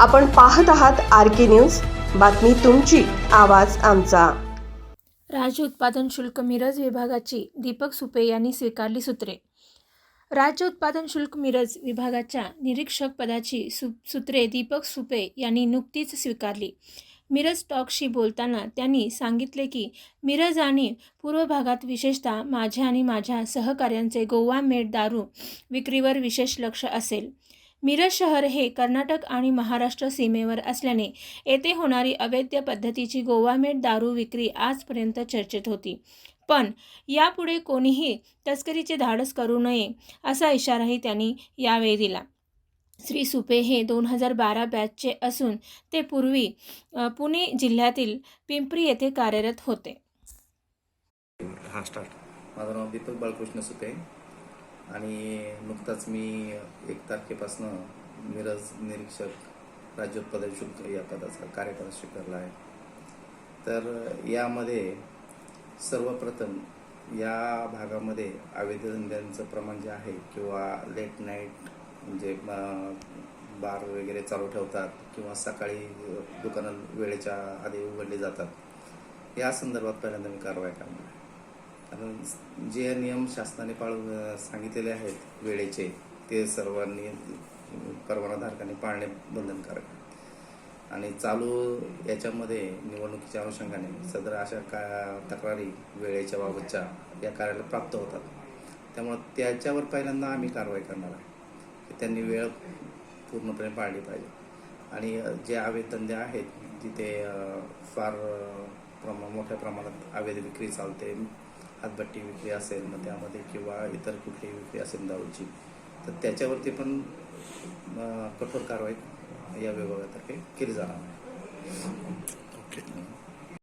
आपण पाहत आहात आर के न्यूज. बातमी तुमची आवाज आमचा. राज्य उत्पादन शुल्क मिरज विभागाची दीपक सुपे यांनी स्वीकारली सूत्रे. राज्य उत्पादन शुल्क मिरज विभागाच्या निरीक्षक पदाची सु सूत्रे दीपक सुपे यांनी नुकतीच स्वीकारली. मिरज टॉकशी बोलताना त्यांनी सांगितले की मिरज आणि पूर्व भागात विशेषतः माझ्या आणि माझ्या सहकाऱ्यांचे गोवा मेड दारू विक्रीवर विशेष लक्ष असेल. मिरज शहर हे कर्नाटक आणि महाराष्ट्र सीमेवर असल्याने येथे होणारी अवैध पद्धतीची गोवामेट दारू विक्री आजपर्यंत चर्चेत होती. पण यापुढे कोणीही तस्करीचे धाडस करू नये असा इशाराही त्यांनी यावेळी दिला. श्री सुपे हे दोन हजार बारा बॅचचे असून ते पूर्वी पुणे जिल्ह्यातील पिंपरी येथे कार्यरत होते. हा स्टार्ट माझं नाव दीपक बाळकृष्ण सुपे. आणि नुकताच मी एक तारखेपासनं मिरज निरीक्षक राज्य उत्पादन शुल्क या पदाचा कार्यक्रम स्वीकारला आहे. तर यामध्ये सर्वप्रथम या भागामध्ये अवैध धंद्यांचं प्रमाण जे आहे किंवा लेट नाईट म्हणजे बार वगैरे चालू ठेवतात किंवा सकाळी दुकानं वेळेच्या आधी उघडली जातात. या संदर्भात पहिल्यांदा मी कारवाई करणार आहे. कारण जे नियम शासनाने पाळून सांगितलेले आहेत वेळेचे ते सर्वांनी अ, परवानाधारकांनी पाळणे बंधनकारक. आणि चालू याच्यामध्ये निवडणुकीच्या अनुषंगाने सदर अशा का तक्रारी वेळेच्या बाबतच्या या कार्याला प्राप्त होतात. त्यामुळं त्याच्यावर पहिल्यांदा आम्ही कारवाई करणार आहे. की त्यांनी वेळ पूर्णपणे पाळली पाहिजे. आणि जे अवैध आहेत तिथे फार प्रमा मोठ्या प्रमाणात आवेद विक्री चालते हातभट्टी विक्री असेल मग त्यामध्ये किंवा इतर कुठलीही विक्री असेल दारूची तर त्याच्यावरती पण कठोर कारवाई या विभागातर्फे केली जाणार आहे.